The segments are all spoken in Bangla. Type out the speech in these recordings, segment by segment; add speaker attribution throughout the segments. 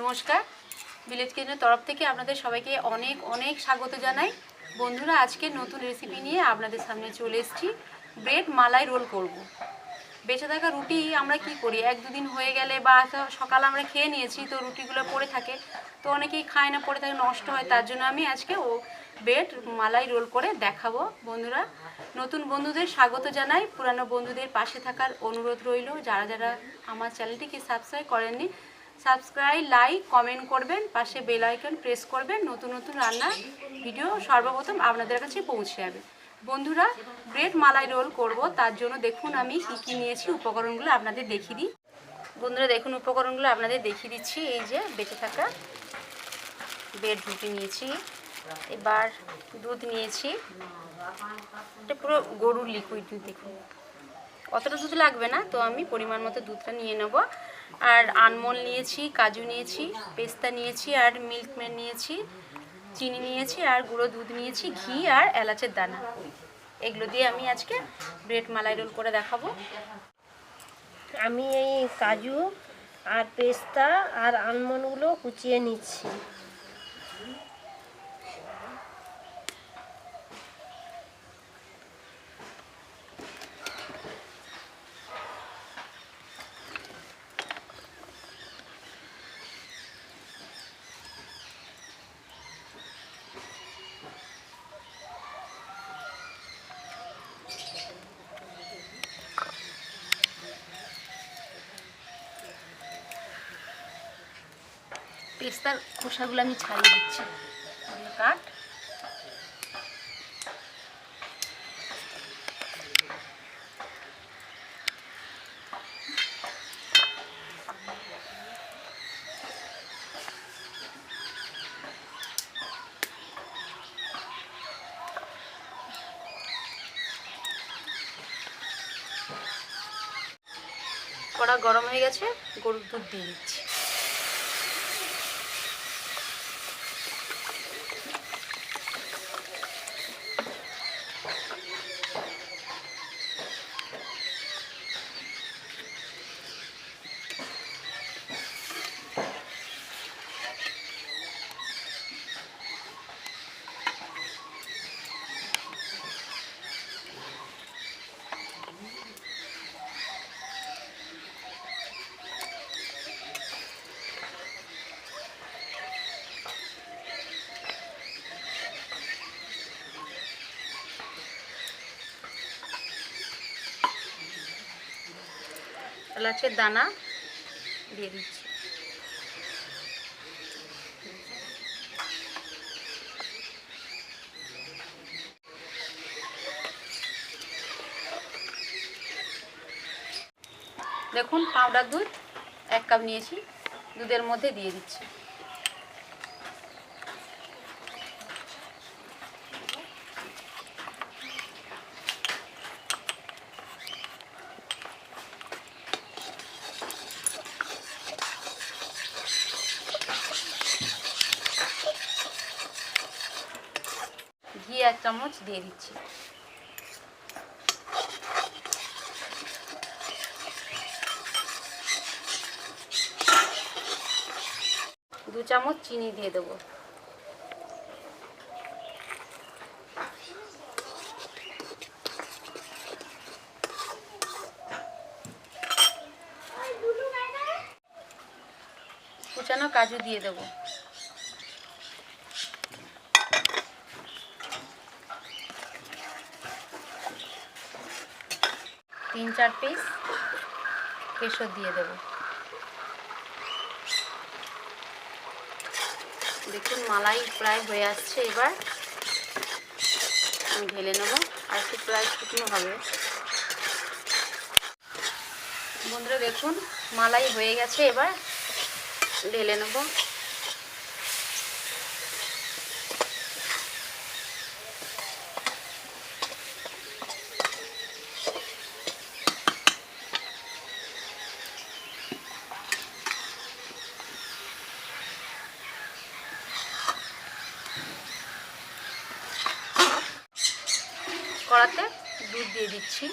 Speaker 1: নমস্কার। ভিলেজ কিচেনের তরফ থেকে আপনাদের সবাইকে অনেক অনেক স্বাগত জানাই। বন্ধুরা, আজকে নতুন রেসিপি নিয়ে আপনাদের সামনে চলে এসেছি। ব্রেড মালাই রোল করব। বেঁচে থাকা রুটি আমরা কি করি? এক দুদিন হয়ে গেলে বা সকাল আমরা খেয়ে নিয়েছি, তো রুটিগুলো পড়ে থাকে। তো অনেকেই খায় না, পড়ে থাকে, নষ্ট হয়, তার জন্য আমি আজকে ও ব্রেড মালাই রোল করে দেখাবো। বন্ধুরা, নতুন বন্ধুদের স্বাগত জানাই। পুরানো বন্ধুদের পাশে থাকার অনুরোধ রইল। যারা যারা আমার চ্যানেলটিকে সাবস্ক্রাইব করেননি সাবস্ক্রাইব, লাইক, কমেন্ট করবেন, পাশে বেল আইকন প্রেস করবেন, নতুন নতুন রান্নার ভিডিও সর্বপ্রথম আপনাদের কাছে পৌঁছে যাবে। বন্ধুরা ব্রেড মালাই রোল করব, তার জন্য দেখুন আমি কী কী নিয়েছি, উপকরণগুলো আপনাদের দেখিয়ে দিই। বন্ধুরা, দেখুন উপকরণগুলো আপনাদের দেখিয়ে দিচ্ছি, এই যে বেঁচে থাকা ব্রেড রুটি নিয়েছি, এবার দুধ নিয়েছি, এটা পুরো গরুর লিকুইড দুধ দেখুন। অতটা দুধ লাগবে না, তো আমি পরিমাণ মতো দুধটা নিয়ে নেব। আর আনমল নিয়েছি, কাজু নিয়েছি, পেস্তা নিয়েছি আর মিল্কম্যান নিয়েছি, চিনি নিয়েছি আর গুঁড়ো দুধ নিয়েছি, ঘি আর এলাচের দানা। এগুলো দিয়ে আমি আজকে ব্রেড মালাই রোল করে দেখাবো।
Speaker 2: আমি এই কাজু আর পেস্তা আর আলমন্ডগুলো কুচিয়ে নিচ্ছি।
Speaker 1: পেস্তার খোসাগুলো আমি ছাড়িয়ে দিচ্ছি। কাট কড়া গরম হয়ে গেছে গরুর দুধ দিয়ে দিচ্ছি। এলাচের দানা দিয়ে দিচ্ছি। দেখুন পাউডার দুধ এক কাপ নিয়েছি। দুধের মধ্যে দিয়ে দিচ্ছি ঘি এক চামচ দিয়ে দিচ্ছি। দু চামচ চিনি দিয়ে দেবো। কুচানো কাজু দিয়ে দেবো। তিন চার পিস কেশর দিয়ে দেব। দেখুন, মালাই প্রায় হয়ে আসছে এবার। আমি ঢেলে নেব, আর একটু প্রায় শুকনো হবে। বন্ধুরা, দেখুন, মালাই হয়ে গেছে এবার। ঢেলে নেব। দিচ্ছি।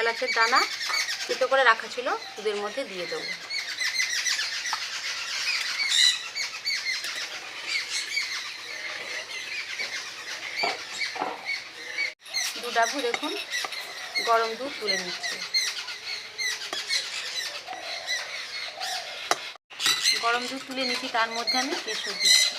Speaker 1: এলাচের দানা সুতো করে রাখা ছিল দুধের মধ্যে দিয়ে দেবো। দুধা ভরে দেখুন। গরম দুধ তুলে নিচ্ছে। গরম দুধ তুলে নিচ্ছি, তার মধ্যে আমি কেশর দিচ্ছি।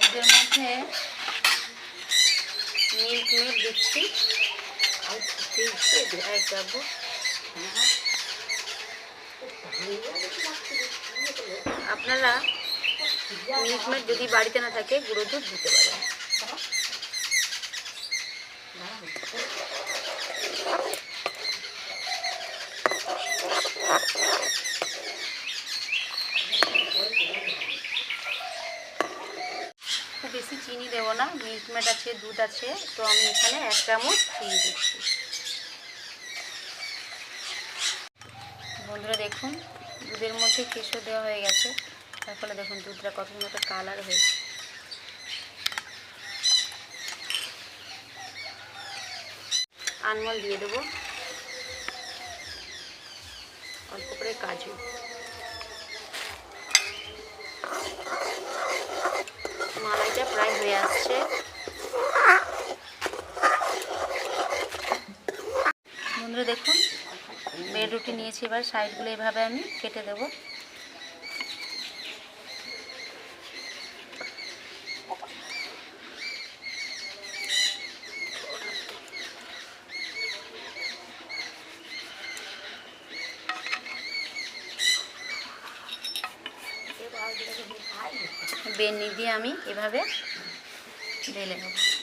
Speaker 1: দুধের মধ্যে মিল্ক মেড দিচ্ছি। এক ডাবু আপনারা মিল্ক মেড যদি বাড়িতে না থাকে, গুঁড়ো দুধ দিতে পারেন। বেশি চিনি দেবো না মিল্ক মেড আছে, দুধ আছে, তো আমি এখানে এক চামচ চিনি দিচ্ছি। বন্ধুরা দেখুন দুধের মধ্যে কেশর দেওয়া হয়ে গেছে। তার ফলে দেখুন দুধটা কত মতো কালার হয়েছে। আনমল দিয়ে দেবো। অল্প করে কাজু। মালাইটা প্রায় হয়ে আসছে। বন্ধুরা দেখুন ব্রেড রুটি নিয়েছি, এবার সাইডগুলো এভাবে আমি কেটে দেবো। বেনি দিয়ে আমি এভাবে ঢেলে নেব।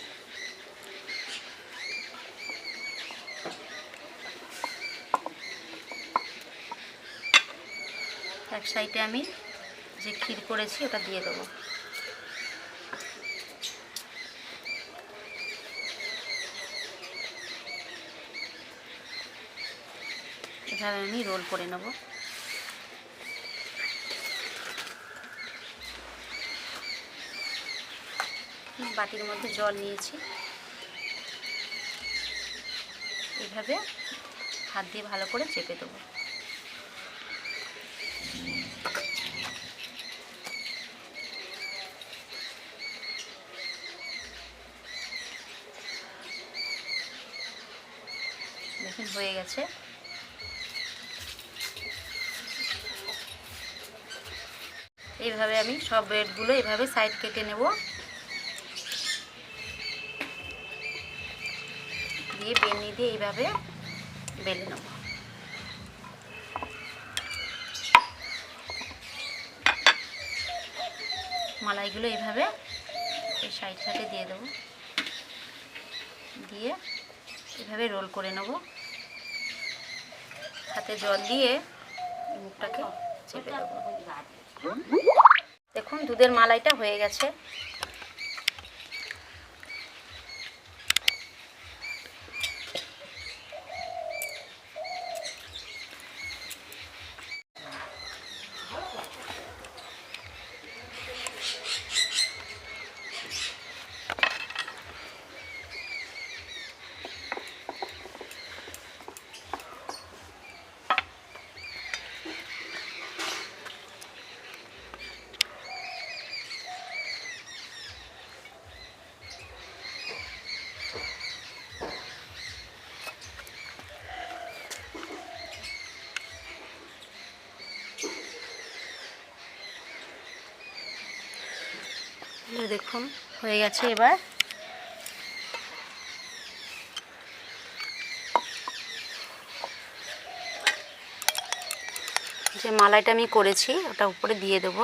Speaker 1: এক সাইডে আমি যে ক্ষীর করেছি, ওটা দিয়ে দেবো। এভাবে আমি রোল করে নেব। বাটির মধ্যে জল নিয়েছি। এভাবে হাত দিয়ে ভালো করে চেপে দেবো। দেখুন, হয়ে গেছে। এইভাবে আমি সব ব্রেডগুলো এভাবে সাইড কেটে নেব। দিয়ে বেনি দিয়ে এইভাবে বেলে নেব। মালাইগুলো এইভাবে এই সাইড সাইডে দিয়ে দেবো। দিয়ে এভাবে রোল করে নেব। হাতে জল দিয়ে মুখটাকে চেপে দেবো। দেখুন দুধের মালাইটা হয়ে গেছে। দেখুন হয়ে গেছে এবার। যে মালাইটা আমি করেছি ওটা উপরে দিয়ে দেবো।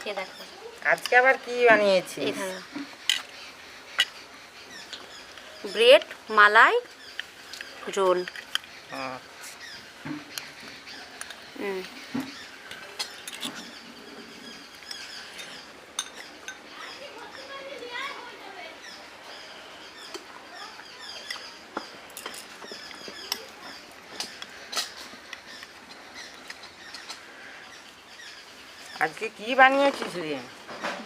Speaker 1: খেয়ে দেখো।
Speaker 3: আজকে আবার কি বানিয়েছি
Speaker 1: ব্রেড মালাই রোল। হুম।
Speaker 3: আজকে কি বানিয়েছিস রে?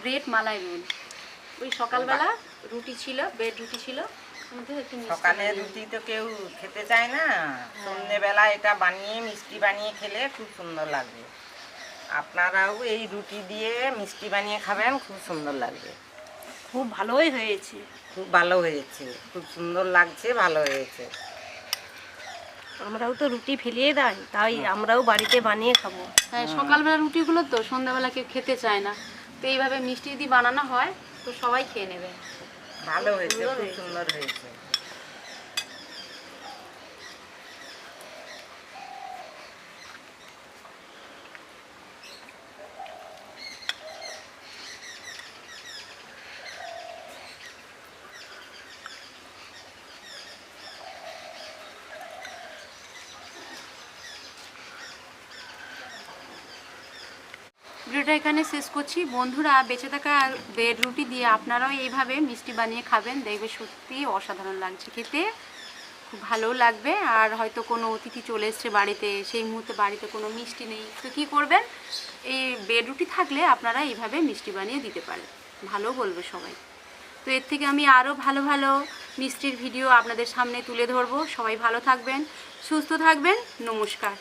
Speaker 1: Bread malai roll. ওই সকালবেলা রুটি ছিল ব্রেড রুটি ছিল
Speaker 3: সকালে রুটি তো কেউ খেতে চায় না। সন্ধ্যেবেলা এটা বানিয়ে মিষ্টি বানিয়ে খেলে খুব সুন্দর লাগবে। আপনারাও এই রুটি দিয়ে মিষ্টি বানিয়ে খাবেন খুব সুন্দর লাগবে।
Speaker 2: খুব ভালোই হয়েছে।
Speaker 3: খুব ভালো হয়েছে খুব সুন্দর লাগছে ভালো হয়েছে।
Speaker 2: আমরাও তো রুটি ফেলিয়ে দেয় তাই আমরাও বাড়িতে বানিয়ে খাব।
Speaker 1: হ্যাঁ সকালবেলা রুটিগুলো তো সন্ধ্যাবেলা কেউ খেতে চায় না। তো এইভাবে মিষ্টি যদি বানানো হয় তো সবাই খেয়ে নেবে।
Speaker 3: ভালো হয়েছে খুব
Speaker 2: হয়েছে।
Speaker 3: সুন্দর হয়েছে।
Speaker 1: ভিডিওটা এখানে শেষ করছি। বন্ধুরা, বেঁচে থাকা ব্রেড রুটি দিয়ে আপনারাও এইভাবে মিষ্টি বানিয়ে খাবেন। দেখবে সত্যি অসাধারণ লাগছে খেতে। খুব ভালো লাগবে। আর হয়তো কোনো অতিথি চলে এসছে বাড়িতে, সেই মুহূর্তে বাড়িতে কোনো মিষ্টি নেই। তো কী করবেন? এই ব্রেড রুটি থাকলে আপনারা এইভাবে মিষ্টি বানিয়ে দিতে পারেন। ভালো বলবে সবাই। তো এর থেকে আমি আরও ভালো ভালো মিষ্টির ভিডিও আপনাদের সামনে তুলে ধরবো। সবাই ভালো থাকবেন, সুস্থ থাকবেন। নমস্কার।